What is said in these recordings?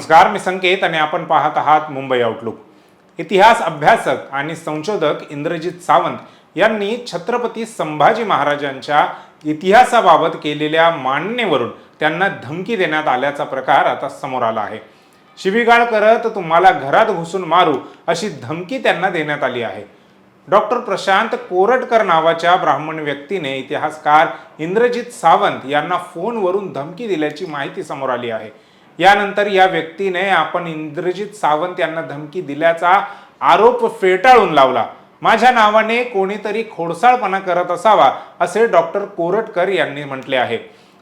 नमस्कार मी संकेत आणि आपण पाहत आहात मुंबई आउटलुक इतिहास अभ्यासक आणि संशोधक इंद्रजित सावंत यांनी छत्रपती संभाजी महाराजांच्या इतिहासाबाबत केलेल्या मांडणीवरून त्यांना धमकी देण्यात आल्याचा प्रकार आता समोर आला आहे. शिवीगाळ करत तुम्हाला घरात घुसून मारू अशी धमकी त्यांना देण्यात आली आहे. डॉक्टर प्रशांत कोरटकर नावाच्या ब्राह्मण व्यक्तीने इतिहासकार इंद्रजित सावंत यांना फोनवरून धमकी दिल्याची माहिती समोर आली आहे. यानंतर या व्यक्तीने आपण इंद्रजित सावंत यांना धमकी दिल्याचा आरोप फेटाळून लावला. माझ्या नावाने कोणीतरी खोडसाळपणा करत असावा असे डॉक्टर कोरटकर यांनी म्हटले आहे.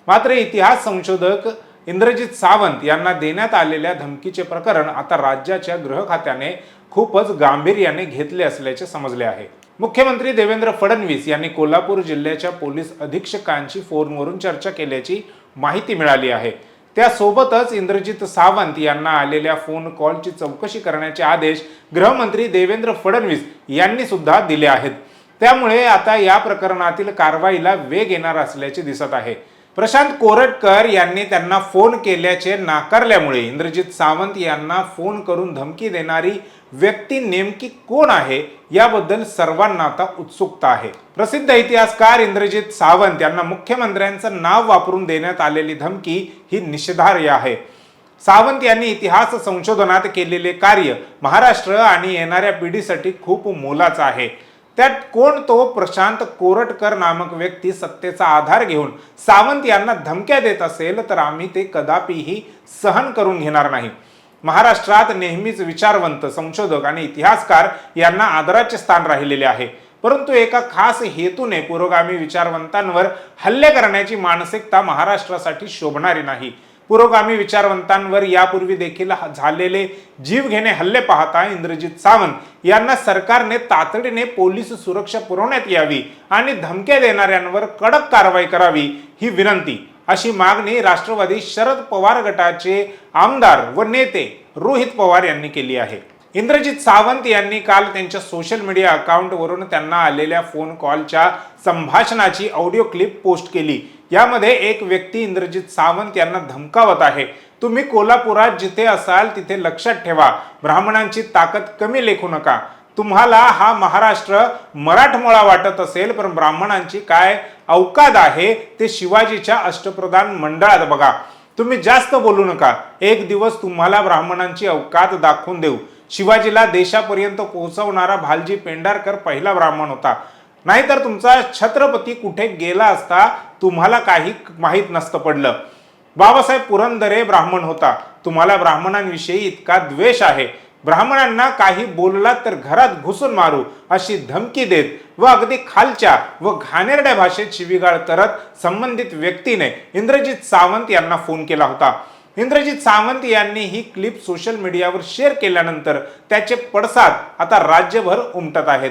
मात्र इतिहास संशोधक इंद्रजित सावंत यांना देण्यात आलेल्या धमकीचे प्रकरण आता राज्याच्या गृह खात्याने खूपच गांभीर्याने घेतले असल्याचे समजले आहे. मुख्यमंत्री देवेंद्र फडणवीस यांनी कोल्हापूर जिल्ह्याच्या पोलीस अधीक्षकांशी फोनवरून चर्चा केल्याची माहिती मिळाली आहे. त्यासोबतच इंद्रजित सावंत यांना आलेल्या फोन कॉलची चौकशी करण्याचे आदेश गृहमंत्री देवेंद्र फडणवीस यांनी सुद्धा दिले आहेत. त्यामुळे आता या प्रकरणातील कारवाईला वेग येणार असल्याचे दिसत आहे. प्रशांत कोरटकर यांनी त्यांना फोन केल्याचे नाकारल्यामुळे इंद्रजित सावंत यांना फोन करून धमकी देणारी व्यक्ती नेमकी कोण आहे याबद्दल सर्वांना आता उत्सुकता आहे. प्रसिद्ध इतिहासकार इंद्रजित सावंत यांना मुख्यमंत्र्यांचं नाव वापरून देण्यात आलेली धमकी ही निषेधार्ह आहे. सावंत यांनी इतिहास संशोधनात केलेले कार्य महाराष्ट्र आणि येणाऱ्या पिढीसाठी खूप मोलाचं आहे. त्यात कोण तो प्रशांत कोरटकर नामक व्यक्ती सत्तेचा आधार घेऊन सावंत यांना धमक्या देत असेल तर आम्ही ते कदापिही सहन करून घेणार नाही. महाराष्ट्रात नेहमीच विचारवंत संशोधक आणि इतिहासकार यांना आदराचे स्थान राहिलेले आहे. परंतु एका खास हेतूने पुरोगामी विचारवंतांवर हल्ले करण्याची मानसिकता महाराष्ट्रासाठी शोभणारी नाही. पुरोगामी विचारवंतांवर यापूर्वी देखील झालेले जीवघेणे हल्ले पाहता इंद्रजित सावंत यांना सरकारने तातडीने पोलीस सुरक्षा पुरवण्यात यावी आणि धमक्या देणाऱ्यांवर कडक कारवाई करावी ही विनंती. अशी मागणी राष्ट्रवादी शरद पवार गटाचे आमदार व नेते रोहित पवार यांनी केली आहे. इंद्रजित सावंत यांनी काल त्यांच्या सोशल मीडिया अकाउंटवरून त्यांना आलेल्या फोन कॉलच्या संभाषणाची ऑडिओ क्लिप पोस्ट केली. यामध्ये एक व्यक्ती इंद्रजित सावंत यांना धमकावत आहे. तुम्ही कोल्हापुरात जिथे असाल तिथे लक्षात ठेवा. ब्राह्मणांची ताकद कमी लेखू नका. तुम्हाला हा महाराष्ट्र मराठमोळा वाटत असेल पण ब्राह्मणांची काय अवकाद आहे ते शिवाजीच्या अष्टप्रधान मंडळात बघा. तुम्ही जास्त बोलू नका. एक दिवस तुम्हाला ब्राह्मणांची अवकाद दाखवून देऊ. शिवाजीला देशापर्यंत पोहोचवणारा भालजी पेंढारकर पहिला ब्राह्मण होता. नाहीतर तुमचा छत्रपती कुठे गेला असता तुम्हाला काही माहीत नसतं पडलं. बाबासाहेब पुरंदरे ब्राह्मण होता. तुम्हाला ब्राह्मणांविषयी इतका द्वेष आहे. ब्राह्मणांना काही बोलला तर घरात घुसून मारू अशी धमकी देत व अगदी खालच्या व घाणेरड्या भाषेत शिवीगाळ करत संबंधित व्यक्तीने इंद्रजित सावंत यांना फोन केला होता. इंद्रजित सावंत यांनी ही क्लिप सोशल मीडियावर शेअर केल्यानंतर त्याचे पडसाद आता राज्यभर उमटत आहेत.